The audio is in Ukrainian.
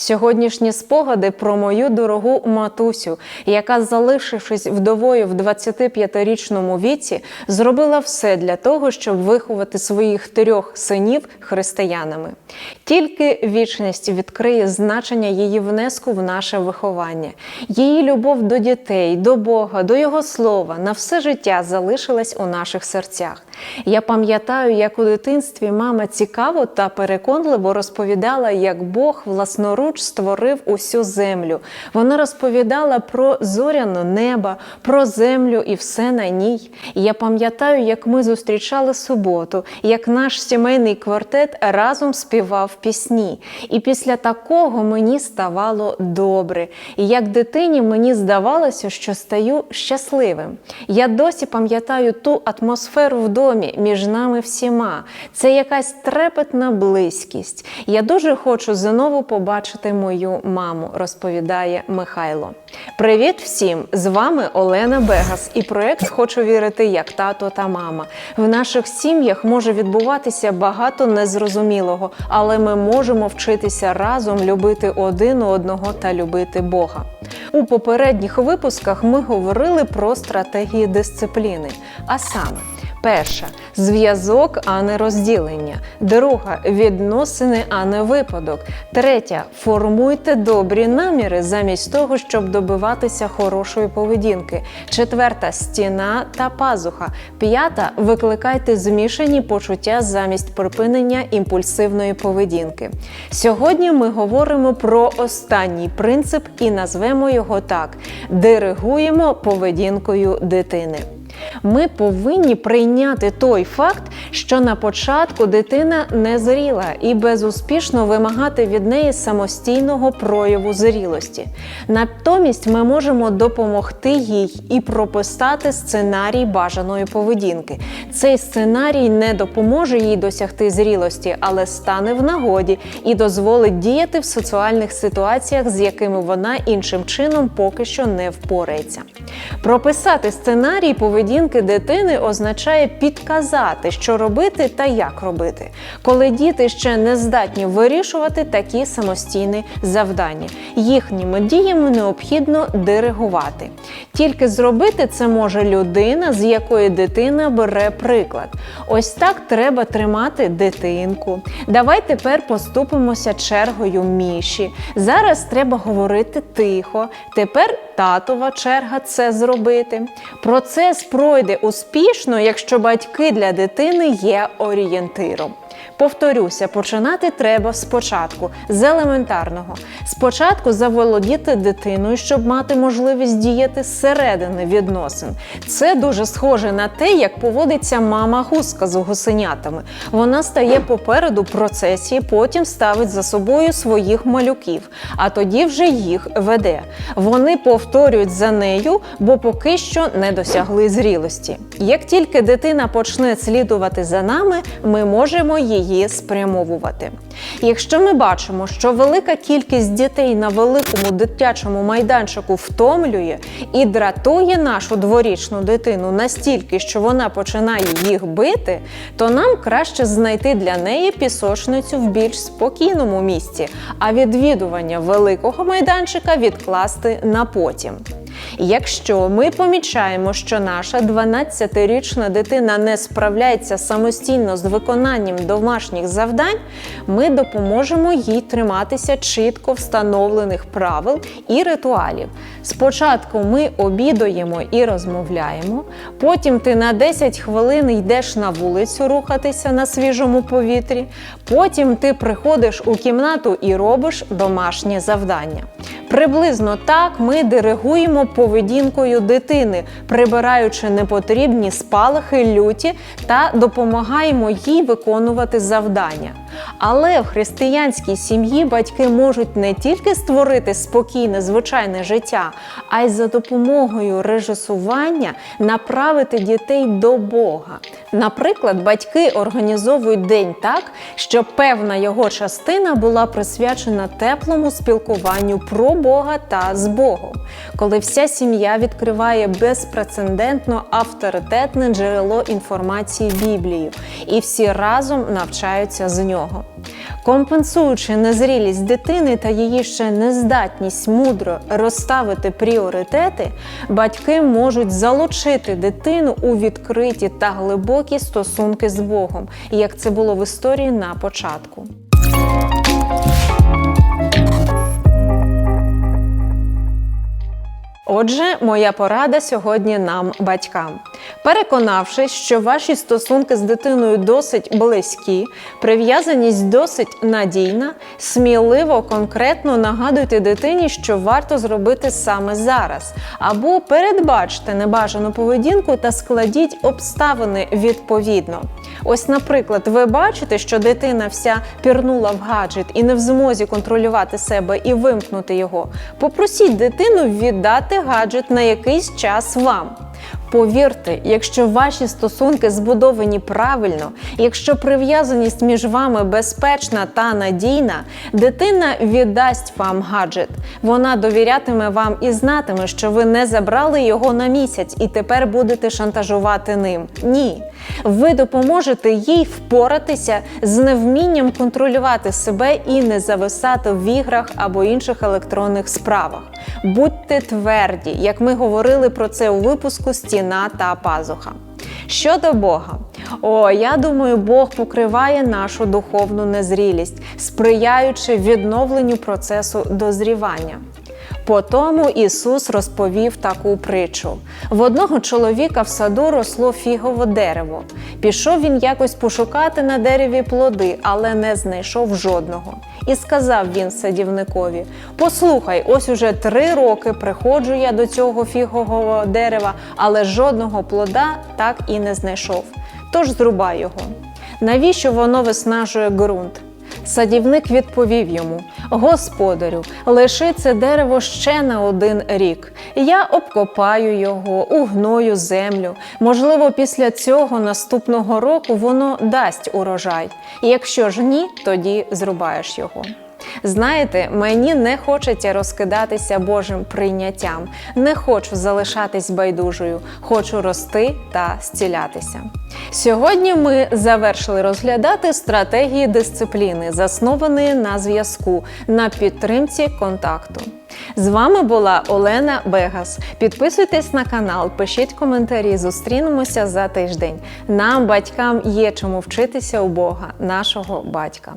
Сьогоднішні спогади про мою дорогу матусю, яка, залишившись вдовою в 25-річному віці, зробила все для того, щоб виховати своїх трьох синів християнами. Тільки вічність відкриє значення її внеску в наше виховання. Її любов до дітей, до Бога, до Його слова на все життя залишилась у наших серцях. Я пам'ятаю, як у дитинстві мама цікаво та переконливо розповідала, як Бог власноруч створив усю землю. Вона розповідала про зоряне небо, про землю і все на ній. І я пам'ятаю, як ми зустрічали суботу, як наш сімейний квартет разом співав пісні. І після такого мені ставало добре. І як дитині мені здавалося, що стаю щасливим. Я досі пам'ятаю ту атмосферу в домі між нами всіма. Це якась трепетна близькість. Я дуже хочу знову побачити мою маму, розповідає Михайло. Привіт всім! З вами Олена Бегас і проект Хочу вірити як тато та мама. В наших сім'ях може відбуватися багато незрозумілого, але ми можемо вчитися разом любити один одного та любити Бога. У попередніх випусках ми говорили про стратегії дисципліни, а саме. Перша зв'язок, а не розділення. Друга відносини, а не випадок. Третя формуйте добрі наміри замість того, щоб добиватися хорошої поведінки. Четверта стіна та пазуха. П'ята викликайте змішані почуття замість припинення імпульсивної поведінки. Сьогодні ми говоримо про останній принцип і назвемо його так: диригуємо поведінкою дитини. Ми повинні прийняти той факт, що на початку дитина не зріла і безуспішно вимагати від неї самостійного прояву зрілості. Натомість ми можемо допомогти їй і прописати сценарій бажаної поведінки. Цей сценарій не допоможе їй досягти зрілості, але стане в нагоді і дозволить діяти в соціальних ситуаціях, з якими вона іншим чином поки що не впорається. Прописати сценарій поведінки дитини означає підказати, що робити та як робити, коли діти ще не здатні вирішувати такі самостійні завдання. Їхніми діями необхідно диригувати. Тільки зробити це може людина, з якої дитина бере приклад. Ось так треба тримати дитинку. Давай тепер поступимося чергою міші. Зараз треба говорити тихо. Тепер татова черга це зробити. Процес пройде успішно, якщо батьки для дитини є орієнтиром. Повторюся, починати треба спочатку, з елементарного. Спочатку заволодіти дитиною, щоб мати можливість діяти зсередини відносин. Це дуже схоже на те, як поводиться мама гуска з гусенятами. Вона стає попереду процесії, потім ставить за собою своїх малюків, а тоді вже їх веде. Вони повторюють за нею, бо поки що не досягли зрілості. Як тільки дитина почне слідувати за нами, ми можемо її спрямовувати. Якщо ми бачимо, що велика кількість дітей на великому дитячому майданчику втомлює і дратує нашу дворічну дитину настільки, що вона починає їх бити, то нам краще знайти для неї пісочницю в більш спокійному місці, а відвідування великого майданчика відкласти на потім. Якщо ми помічаємо, що наша 12-річна дитина не справляється самостійно з виконанням домашніх завдань, ми допоможемо їй триматися чітко встановлених правил і ритуалів. Спочатку ми обідуємо і розмовляємо, потім ти на 10 хвилин йдеш на вулицю рухатися на свіжому повітрі, потім ти приходиш у кімнату і робиш домашнє завдання. Приблизно так ми диригуємо поведінкою дитини, прибираючи непотрібні спалахи люті та допомагаємо їй виконувати завдання. Але в християнській сім'ї батьки можуть не тільки створити спокійне звичайне життя, а й за допомогою режисування направити дітей до Бога. Наприклад, батьки організовують день так, щоб певна його частина була присвячена теплому спілкуванню про Бога та з Богом, коли вся сім'я відкриває безпрецедентно авторитетне джерело інформації Біблію, і всі разом навчаються з нього. Компенсуючи незрілість дитини та її ще нездатність мудро розставити пріоритети, батьки можуть залучити дитину у відкриті та глибокі стосунки з Богом, як це було в історії на початку. Отже, моя порада сьогодні нам, батькам. Переконавшись, що ваші стосунки з дитиною досить близькі, прив'язаність досить надійна, сміливо конкретно нагадуйте дитині, що варто зробити саме зараз, або передбачте небажану поведінку та складіть обставини відповідно. Ось, наприклад, ви бачите, що дитина вся пірнула в гаджет і не в змозі контролювати себе і вимкнути його. Попросіть дитину віддати гаджет на якийсь час вам. Повірте, якщо ваші стосунки збудовані правильно, якщо прив'язаність між вами безпечна та надійна, дитина віддасть вам гаджет. Вона довірятиме вам і знатиме, що ви не забрали його на місяць і тепер будете шантажувати ним. Ні. Ви допоможете їй впоратися з невмінням контролювати себе і не зависати в іграх або інших електронних справах. Будьте тверді, як ми говорили про це у випуску Стіна та пазуха. Щодо Бога, о, я думаю, Бог покриває нашу духовну незрілість, сприяючи відновленню процесу дозрівання. По тому Ісус розповів таку притчу: в одного чоловіка в саду росло фігове дерево. Пішов він якось пошукати на дереві плоди, але не знайшов жодного. І сказав він садівникові: Послухай, ось уже три роки приходжу я до цього фігового дерева, але жодного плода так і не знайшов. Тож зрубай його. Навіщо воно виснажує ґрунт? Садівник відповів йому: Господарю, лиши це дерево ще на один рік. Я обкопаю його, угною землю. Можливо, після цього наступного року воно дасть урожай. Якщо ж ні, тоді зрубаєш його. Знаєте, мені не хочеться розкидатися Божим прийняттям, не хочу залишатись байдужою, хочу рости та зцілятися. Сьогодні ми завершили розглядати стратегії дисципліни, засновані на зв'язку, на підтримці контакту. З вами була Олена Бегас. Підписуйтесь на канал, пишіть коментарі. Зустрінемося за тиждень. Нам, батькам, є чому вчитися у Бога, нашого батька.